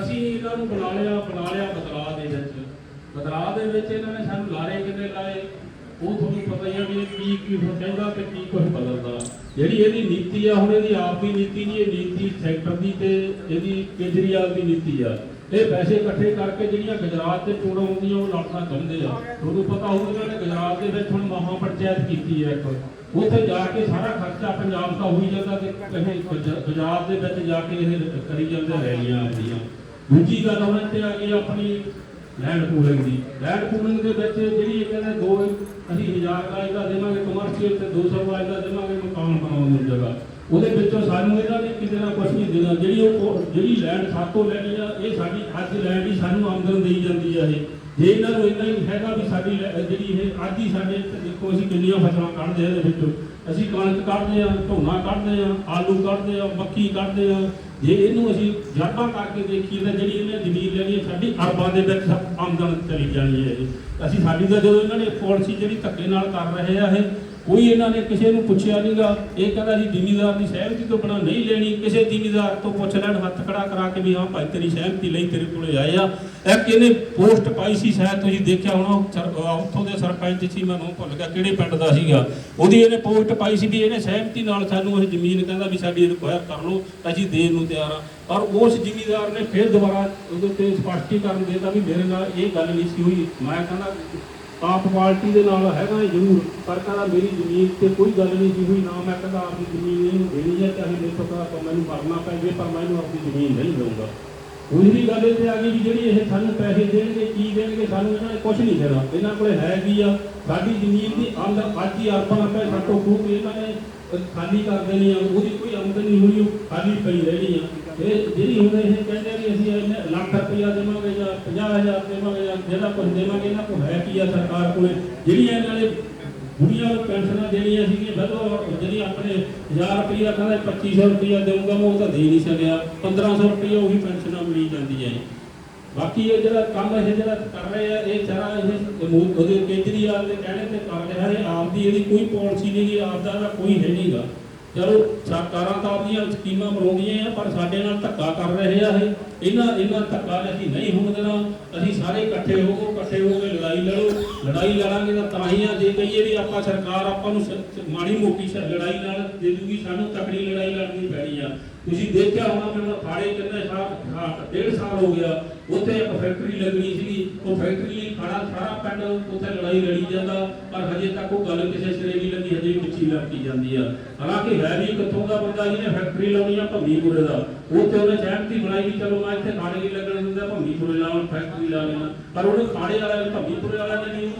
ਅਸੀਂ ਇਹਨਾਂ ਨੂੰ ਬੁਲਾ ਲਿਆ ਬੁਲਾ ਲਿਆ ਬਦਲਾਅ ਦੇ ਵਿੱਚ। ਬਦਲਾਅ ਦੇ ਵਿੱਚ ਇਹਨਾਂ ਨੇ ਸਾਨੂੰ ਲਾਰੇ ਕਿੰਨੇ ਲਾਏ, ਉਹ ਤੁਹਾਨੂੰ ਪਤਾ ਹੀ ਆ ਵੀ ਕੀ ਕੀ ਹੁਣ ਕਹਿੰਦਾ ਤੇ ਕੀ ਕੁਝ ਬਦਲਦਾ। ਜਿਹੜੀ ਇਹਦੀ ਨੀਤੀ ਆ, ਹੁਣ ਇਹਦੀ ਆਪ ਦੀ ਨੀਤੀ ਨਹੀਂ, ਇਹ ਨੀਤੀ ਸੈਕਟਰ ਦੀ ਤੇ ਇਹਦੀ ਕੇਜਰੀਵਾਲ ਦੀ ਨੀਤੀ ਆ। ਇਹ ਪੈਸੇ ਇਕੱਠੇ ਕਰਕੇ ਜਿਹੜੀਆਂ ਗੁਜਰਾਤ ਤੇ ਚੋਣਾਂ ਆਉਂਦੀਆਂ ਉਹ ਲੜਨਾ ਚਾਹੁੰਦੇ ਆ। ਤੁਹਾਨੂੰ ਪਤਾ ਹੋਊਗਾ ਇਹਨਾਂ ਗੁਜਰਾਤ ਦੇ ਵਿੱਚ ਹੁਣ ਮਹਾ ਪੰਚਾਇਤ ਕੀਤੀ ਹੈ ਇੱਕ। ਉੱਥੇ ਜਾ ਕੇ ਸਾਰਾ ਖਰਚਾ ਪੰਜਾਬ ਦਾ ਹੋਈ ਜਾਂਦਾ ਤੇ ਕਹੇ ਗੁਜਰਾਤ ਦੇ ਵਿੱਚ ਜਾ ਕੇ ਇਹ ਕਰੀ ਜਾਂਦੇ ਰੈਲੀਆਂ ਆਉਂਦੀਆਂ ਦੂਜੀ ਗੱਲ ਉਹਨਾਂ ਤੇ ਆ ਗਈ ਆਪਣੀ ਲੈਂਡ ਪੂਲਿੰਗ ਦੀ। ਲੈਂਡ ਪੂਲਿੰਗ ਦੇ ਵਿੱਚ ਜਿਹੜੀ ਇਹ ਕਹਿੰਦੇ ਦੋ ਅਸੀਂ 1000 ਗਾਜ ਦਾ ਦੇਵਾਂਗੇ ਕਮਰਸ਼ੀਅਲ ਤੇ 200 ਗਾਜ ਦਾ ਦੇਵਾਂਗੇ ਮਕਾਨ ਬਣਾਉਣ ਨੂੰ ਜਗ੍ਹਾ। ਉਹਦੇ ਵਿੱਚੋਂ ਸਾਨੂੰ ਇਹਨਾਂ ਨੇ ਕਿਤੇ ਨਾ ਕੁਝ ਨਹੀਂ ਦੇਣਾ। ਜਿਹੜੀ ਉਹ ਜਿਹੜੀ ਲੈਂਡ ਸਾਤੋਂ ਲੈਣੀ ਆ ਇਹ ਸਾਡੀ ਅੱਜ ਲੈਂਡ ਹੀ ਸਾਨੂੰ ਆਮਦਨ ਦੇਈ ਜਾਂਦੀ ਆ ਇਹ। ਜੇ ਇਹਨਾਂ ਨੂੰ ਇੰਨਾ ਹੀ ਹੈਗਾ ਵੀ ਸਾਡੀ ਲੈ- ਜਿਹੜੀ ਇਹ ਅੱਜ ਹੀ ਸਾਡੇ ਦੇਖੋ ਅਸੀਂ ਕਿੰਨੀਆਂ ਫਸਲਾਂ ਕੱਢਦੇ ਆ ਇਹਦੇ ਵਿੱਚੋਂ। ਅਸੀਂ ਕਣਕ ਕੱਢਦੇ ਆ ਧੋਨਾ ਕੱਢਦੇ ਆ, ਆਲੂ ਕੱਢਦੇ ਆ, ਮੱਕੀ ਕੱਢਦੇ ਆ। ਜੇ ਇਹਨੂੰ ਅਸੀਂ ਜਰਬਾ ਕਰਕੇ ਦੇਖੀਏ ਤਾਂ ਜਿਹੜੀ ਇਹਨੇ ਜ਼ਮੀਨ ਲੈਣੀ ਹੈ ਸਾਡੀ ਅਰਬਾਂ ਦੇ ਵਿੱਚ ਆਮਦਨ ਚਲੀ ਜਾਣੀ ਹੈ ਅਸੀਂ ਸਾਡੀ ਤਾਂ ਜਦੋਂ ਇਹਨਾਂ ਨੇ ਪਾਲਿਸੀ ਜਿਹੜੀ ਧੱਕੇ ਨਾਲ ਕਰ ਰਹੇ ਆ ਇਹ ਕੋਈ ਇਹਨਾਂ ਨੇ ਕਿਸੇ ਨੂੰ ਪੁੱਛਿਆ ਨਹੀਂਗਾ ਇਹ ਕਹਿੰਦਾ ਜੀ, ਜ਼ਿਮੀਦਾਰ ਦੀ ਸਹਿਮਤੀ ਤੋਂ ਬਿਨਾਂ ਨਹੀਂ ਲੈਣੀ। ਕਿਸੇ ਜ਼ਿਮੀਦਾਰ ਤੋਂ ਪੁੱਛ ਲੈਣ, ਹੱਥ ਖੜਾ ਕਰਾ ਕੇ ਵੀ ਹਾਂ ਭਾਈ, ਤੇਰੀ ਸਹਿਮਤੀ ਲਈ ਤੇਰੇ ਕੋਲੇ ਆਏ ਆ। ਇੱਕ ਇਹਨੇ ਪੋਸਟ ਪਾਈ ਸੀ, ਸ਼ਾਇਦ ਤੁਸੀਂ ਦੇਖਿਆ ਹੋਣਾ ਉਹ ਸਰ- ਉੱਥੋਂ ਦੇ ਸਰਪੰਚ ਸੀ, ਮੈਂ ਨਾਮ ਭੁੱਲ ਗਿਆ, ਕਿਹੜੇ ਪਿੰਡ ਦਾ ਸੀਗਾ। ਉਹਦੀ ਇਹਨੇ ਪੋਸਟ ਪਾਈ ਸੀ ਵੀ ਇਹਨੇ ਸਹਿਮਤੀ ਨਾਲ ਸਾਨੂੰ ਇਹ ਜ਼ਮੀਨ ਕਹਿੰਦਾ ਵੀ ਸਾਡੀ ਰਿਕੁਆਇਰ ਕਰ ਲਓ ਅਸੀਂ ਦੇਣ ਨੂੰ ਤਿਆਰ ਆ। ਪਰ ਉਸ ਜ਼ਿਮੀਦਾਰ ਨੇ ਫਿਰ ਦੁਬਾਰਾ ਉਹਦੇ ਤੇ ਸਪਸ਼ਟੀਕਰਨ ਦੇਤਾ ਵੀ ਮੇਰੇ ਨਾਲ ਇਹ ਗੱਲ ਨਹੀਂ ਸੀ ਹੋਈ। ਮੈਂ ਕਹਿੰਦਾ ਆਪ ਪਾਰਟੀ ਦੇ ਨਾਲ ਹੈਗਾ ਜ਼ਰੂਰ, ਪਰ ਕਹਿੰਦਾ ਮੇਰੀ ਜ਼ਮੀਨ ਤੇ ਕੋਈ ਗੱਲ ਨਹੀਂ ਸੀ ਹੋਈ, ਨਾ ਮੈਂ ਕਹਿੰਦਾ ਆਪਣੀ ਜ਼ਮੀਨ ਇਹਨੂੰ ਦੇਣੀ ਹੈ, ਚਾਹੇ ਮੇਰੇ ਤੋਂ ਤਾਂ ਮੈਨੂੰ ਮਰਨਾ ਪਵੇ ਪਰ ਮੈਂ ਇਹਨੂੰ ਆਪਣੀ ਜ਼ਮੀਨ ਨਹੀਂ ਦਊਂਗਾ। ਦੂਸਰੀ ਗੱਲ ਇਹ ਤੇ ਆ ਗਈ ਵੀ ਜਿਹੜੀ ਇਹ ਸਾਨੂੰ ਪੈਸੇ ਦੇਣਗੇ, ਕੀ ਦੇਣਗੇ, ਸਾਨੂੰ ਇਹਨਾਂ ਨੇ ਕੁਝ ਨਹੀਂ ਦੇਣਾ। ਇਹਨਾਂ ਕੋਲੇ ਹੈ ਕੀ ਆ? ਸਾਡੀ ਜ਼ਮੀਨ ਦੀ ਆਮਦਨ ਅੱਜ ਹੀ ਅਰਬਾਂ ਰੁਪਏ ਘੱਟੋ ਖੂਬ ਇਹਨਾਂ ਨੇ ਖਾਲੀ ਕਰ ਦੇਣੀ ਆ, ਉਹਦੀ ਕੋਈ ਆਮਦਨ ਨਹੀਂ ਹੋਣੀ ਉਹ ਖਾਲੀ ਪਈ ਰਹਿਣੀ ਆ। ਇਹ ਜਿਹੜੀ ਹੁਣ ਇਹ ਕਹਿੰਦੇ ਵੀ ਅਸੀਂ ਇੰਨੇ ਲੱਖ ਰੁਪਇਆ ਦੇਵਾਂਗੇ ਜਾਂ 50000 ਦੇਵਾਂਗੇ ਜਾਂ ਜਿਹੜਾ ਕੁਝ ਦੇਵਾਂਗੇ, ਇਹਨਾਂ ਕੋਲ ਹੈ ਕੀ ਆ ਸਰਕਾਰ ਕੋਲੇ? ਜਿਹੜੀਆਂ ਇਹਨਾਂ ਨੇ ਬੁੜੀਆਂ ਨੂੰ ਪੈਨਸ਼ਨਾਂ ਦੇਣੀਆਂ ਸੀਗੀਆਂ ਜਦੋਂ ਜਿਹੜੀ ਆਪਣੇ 1000 ਰੁਪਇਆ ਕਹਿੰਦਾ 2500 ਰੁਪਇਆ ਦੇਊਂਗਾ ਉਹ ਤਾਂ ਦੇ ਨਹੀਂ ਸਕਿਆ। 1500 ਰੁਪਇਆ ਉਹੀ ਪੈਨਸ਼ਨਾਂ ਮਿਲੀ ਜਾਂਦੀ ਹੈ ਬਾਕੀ ਇਹ ਜਿਹੜਾ ਕੰਮ ਇਹ ਜਿਹੜਾ ਕਰ ਰਹੇ ਆ, ਇਹ ਸਾਰਾ ਇਹ ਉਹਦੇ ਕੇਜਰੀਵਾਲ ਦੇ ਕਹਿਣੇ ਤੇ ਕਰ ਰਿਹਾ ਹੈ ਆਪ ਦੀ ਇਹਦੀ ਕੋਈ ਪਾਲਿਸੀ ਨਹੀਂ ਗੀ ਆਪ ਦਾ ਕੋਈ ਹੈ ਨਹੀਂਗਾ ਚਲੋ ਸਰਕਾਰਾਂ ਤਾਂ ਆਪਣੀਆਂ ਸਕੀਮਾਂ ਬਣਾਉਂਦੀਆਂ ਆ, ਪਰ ਸਾਡੇ ਨਾਲ ਧੱਕਾ ਕਰ ਰਹੇ ਆ ਇਹ। ਇਹਨਾਂ ਇਹਨਾਂ ਧੱਕਾ ਨੇ ਨਹੀਂ ਹੋਣ ਦੇਣਾ, ਅਸੀਂ ਸਾਰੇ ਇਕੱਠੇ ਹੋ ਕੇ ਇਕੱਠੇ ਹੋ ਕੇ ਲੜਾਈ ਲੜੋ। ਲੜਾਈ ਲੜਾਂਗੇ ਤਾਂ ਤਾਂ ਹੀ ਆ, ਜੇ ਕਹੀਏ ਵੀ ਆਪਾਂ ਸਰਕਾਰ, ਆਪਾਂ ਨੂੰ ਮਾੜੀ ਮੋਟੀ ਲੜਾਈ ਨਾਲ ਦੇ ਦੂਗੀ, ਸਾਨੂੰ ਤਕੜੀ ਲੜਾਈ ਲੜਨੀ ਪੈਣੀ ਆ। ਤੁਸੀਂ ਦੇਖਿਆ ਹੋਣਾ ਮੈਨੂੰ ਫਾੜੇ ਕਿੰਨੇ ਸਾਲ ਡੇਢ ਸਾਲ ਹੋ ਗਿਆ। ਉੱਥੇ ਇੱਕ ਫੈਕਟਰੀ ਲੱਗਣੀ ਸੀਗੀ, ਉਹ ਫੈਕਟਰੀ ਲਈ ਖੜਾ ਸਾਰਾ ਪਿੰਡ ਉੱਥੇ ਲੜਾਈ ਲੜੀ ਜਾਂਦਾ, ਪਰ ਹਜੇ ਤੱਕ ਉਹ ਗੱਲ ਕਿਸੇ ਸਿਰੇ ਨਹੀਂ ਲੱਗੀ, ਹਜੇ ਪਿੱਛੇ ਲੜਕੀ ਜਾਂਦੀ ਆ। ਹਾਲਾਂਕਿ ਹੈ ਵੀ ਕਿੱਥੋਂ ਦਾ ਬੰਦਾ ਜਿਹਨੇ ਫੈਕਟਰੀ ਲਾਉਣੀ ਆ ਭੰਮੀਪੁਰੇ ਦਾ। ਉਹ ਤੇ ਉਹਨੇ ਸਹਿਮਤੀ ਬਣਾਈ ਵੀ ਚਲੋ ਮੈਂ ਇੱਥੇ ਖਾਣੇ ਨਹੀਂ ਲੱਗਣ ਦਿੰਦਾ ਭੰਮੀਪੁਰੇ ਲਾਉਣ ਫੈਕਟਰੀ ਲਾ ਲੈਣਾ ਪਰ ਉਹਨੇ ਖਾੜੇ ਵਾਲਾ ਭੰਮੀਪੁਰੇ ਵਾਲਾ ਨੇ ਨਹੀਂ